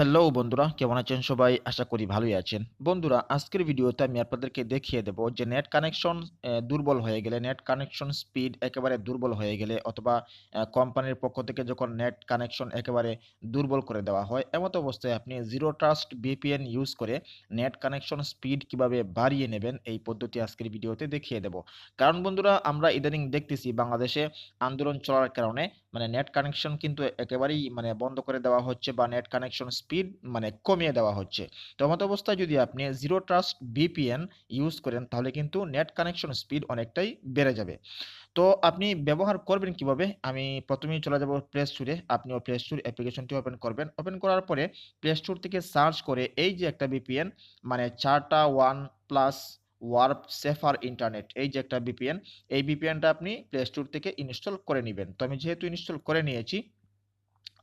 Hello বন্ধুরা, কেমন আছেন সবাই? আশা করি ভালোই আছেন। বন্ধুরা, আজকের ভিডিওতে আমি আপনাদেরকে দেখিয়ে দেব যে নেট কানেকশন দুর্বল হয়ে গেলে নেট কানেকশন স্পিড একেবারে দুর্বল হয়ে গেলে অথবা কোম্পানির পক্ষ থেকে যখন নেট কানেকশন একেবারে দুর্বল করে দেওয়া হয়, এমত অবস্থায় আপনি জিরো ট্রাস্ট বিপিএন ইউজ করে নেট কানেকশন স্পিড কীভাবে বাড়িয়ে নেবেন, এই পদ্ধতি আজকের ভিডিওতে দেখিয়ে দেব। কারণ বন্ধুরা, আমরা ইদানিং দেখতেছি বাংলাদেশে আন্দোলন চলার কারণে মানে নেট কানেকশন কিন্তু একেবারেই মানে বন্ধ করে দেওয়া হচ্ছে বা নেট কানেকশন স্পিড মানে কমিয়ে দেওয়া হচ্ছে। তো মতো অবস্থায় যদি আপনি জিরো ট্রাস্ট বিপিএন ইউজ করেন, তাহলে কিন্তু নেট কানেকশন স্পিড অনেকটাই বেড়ে যাবে। তো আপনি ব্যবহার করবেন কীভাবে? আমি প্রথমেই চলে যাব প্লে স্টোরে আপনিও প্লে স্টোর অ্যাপ্লিকেশনটি ওপেন করবেন। ওপেন করার পরে প্লে স্টোর থেকে সার্চ করে এই যে একটা বিপিএন মানে চারটা one plus warp safer internet এই যে একটা বিপিএন এই বিপিএনটা আপনি প্লে স্টোর থেকে ইনস্টল করে নেবেন। তো আমি যেহেতু ইনস্টল করে নিয়েছি,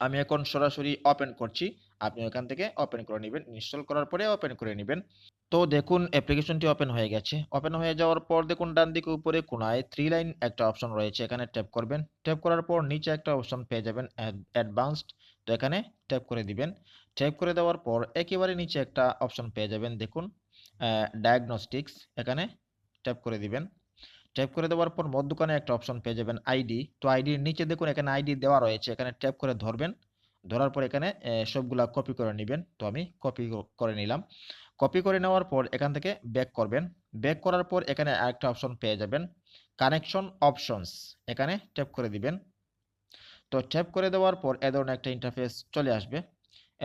আমি এখন সরাসরি ওপেন করছি। আপনি ওখান থেকে ওপেন করে নেবেন ইনস্টল করার পরে ওপেন করে নেবেন। তো দেখুন অ্যাপ্লিকেশনটি ওপেন হয়ে গেছে। ওপেন হয়ে যাওয়ার পর দেখুন, ডান দিকে উপরে কোনায় থ্রি লাইন একটা অপশন রয়েছে, এখানে ট্যাপ করবেন। ট্যাপ করার পর নিচে একটা অপশন পেয়ে যাবেন অ্যাডভান্সড তো এখানে ট্যাপ করে দিবেন। ট্যাপ করে দেওয়ার পর একেবারে নিচে একটা অপশন পেয়ে যাবেন, দেখুন ডায়াগনস্টিক্স এখানে ট্যাপ করে দিবেন। ট্যাপ করে দেওয়ার পর মধ্যখানে একটা অপশন পেয়ে যাবেন আইডি তো আইডির নিচে দেখুন, এখানে আইডি দেওয়া রয়েছে, এখানে ট্যাপ করে ধরবেন। ধরার পর এখানে সবগুলা কপি করে নেবেন। তো আমি কপি করে নিলাম। কপি করে নেওয়ার পর এখান থেকে ব্যাক করবেন। ব্যাক করার পর এখানে আরেকটা অপশন পেয়ে যাবেন। কানেকশন অপশনস এখানে ট্যাপ করে দিবেন। তো ট্যাপ করে দেওয়ার পর এ ধরনের একটা ইন্টারফেস চলে আসবে।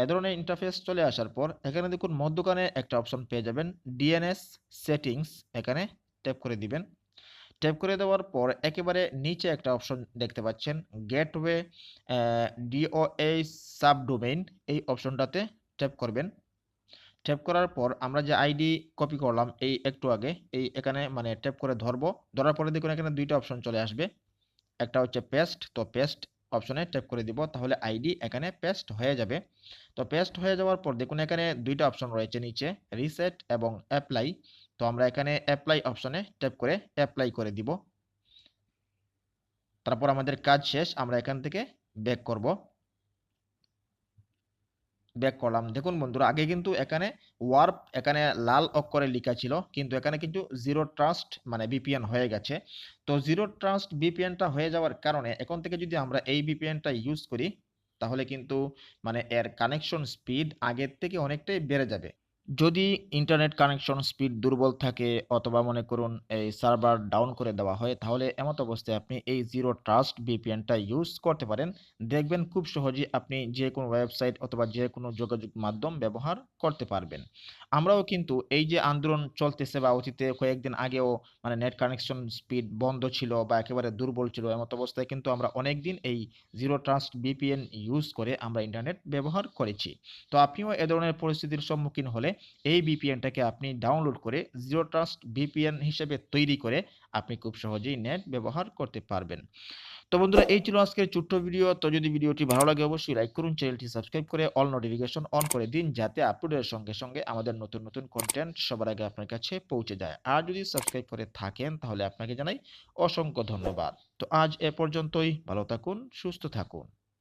এ ধরনের ইন্টারফেস চলে আসার পর এখানে দেখুন মধ্যখানে একটা অপশন পেয়ে যাবেন। ডিএনএস সেটিংস এখানে ট্যাপ করে দিবেন। ট্যাপ করে দেওয়ার পর একেবারে নিচে একটা অপশন দেখতে পাচ্ছেন গেটওয়ে ডিওএ সাবডোমেইন এই অপশনটাতে ট্যাপ করবেন। ট্যাপ করার পর আমরা যে আইডি কপি করলাম এই একটু আগে, এই এখানে মানে ট্যাপ করে ধরবো, ধরার পরে দেখুন এখানে দুইটা অপশন চলে আসবে। একটা হচ্ছে পেস্ট তো পেস্ট অপশনে ট্যাপ করে দিব, তাহলে আইডি এখানে পেস্ট হয়ে যাবে। তো পেস্ট হয়ে যাওয়ার পর দেখুন এখানে দুইটা অপশন রয়েছে নিচে রিসেট এবং অ্যাপ্লাই তো আমরা এখানে অ্যাপ্লাই অপশনে ট্যাপ করে অ্যাপ্লাই করে দিব। তারপর আমাদের কাজ শেষ, আমরা এখান থেকে ব্যাক করব। ব্যাক করলাম। দেখুন বন্ধুরা, আগে কিন্তু এখানে ওয়ার্প এখানে লাল অক্ষরে লেখা ছিল, কিন্তু এখানে কিন্তু জিরো ট্রাস্ট মানে বিপিএন হয়ে গেছে। তো জিরো ট্রাস্ট বিপিএনটা হয়ে যাওয়ার কারণে এখন থেকে যদি আমরা এই বিপিএনটা ইউজ করি, তাহলে কিন্তু মানে এর কানেকশন স্পিড আগের থেকে অনেকটাই বেড়ে যাবে। যদি ইন্টারনেট কানেকশন স্পিড দুর্বল থাকে অথবা মনে করুন এই সার্ভার ডাউন করে দেওয়া হয়, তাহলে এমত অবস্থায় আপনি এই জিরো ট্রাস্ট বিপিএনটা ইউজ করতে পারেন। দেখবেন খুব সহজেই আপনি যে কোনো ওয়েবসাইট অথবা যে কোনো যোগাযোগ মাধ্যম ব্যবহার করতে পারবেন। আমরাও কিন্তু এই যে আন্দোলন চলতেছে বা অতীতে কয়েকদিন আগেও মানে নেট কানেকশন স্পিড বন্ধ ছিল বা একেবারে দুর্বল ছিল, এমত অবস্থায় কিন্তু আমরা অনেক দিন এই জিরো ট্রাস্ট বিপিএন ইউজ করে আমরা ইন্টারনেট ব্যবহার করেছি। তো আপনিও এ ধরনের পরিস্থিতির সম্মুখীন হলে এই বিপিএনটাকে আপনি ডাউনলোড করে জিরো ট্রাস্ট বিপিএন হিসেবে তৈরি করে আপনি খুব সহজেই নেট ব্যবহার করতে পারবেন। তো বন্ধুরা, এই ছিল আজকের ছোট্ট ভিডিও তো যদি ভিডিওটি ভালো লাগে, অবশ্যই লাইক করুন চ্যানেলটি সাবস্ক্রাইব করে অল নোটিফিকেশন অন করে দিন, যাতে আপলোডের সঙ্গে সঙ্গে আমাদের নতুন নতুন কন্টেন্ট সবার আগে আপনার কাছে পৌঁছে যায়। আর যদি সাবস্ক্রাইব করে থাকেন, তাহলে আপনাকে জানাই অসংখ্য ধন্যবাদ। তো আজ এ পর্যন্তই। ভালো থাকুন, সুস্থ থাকুন।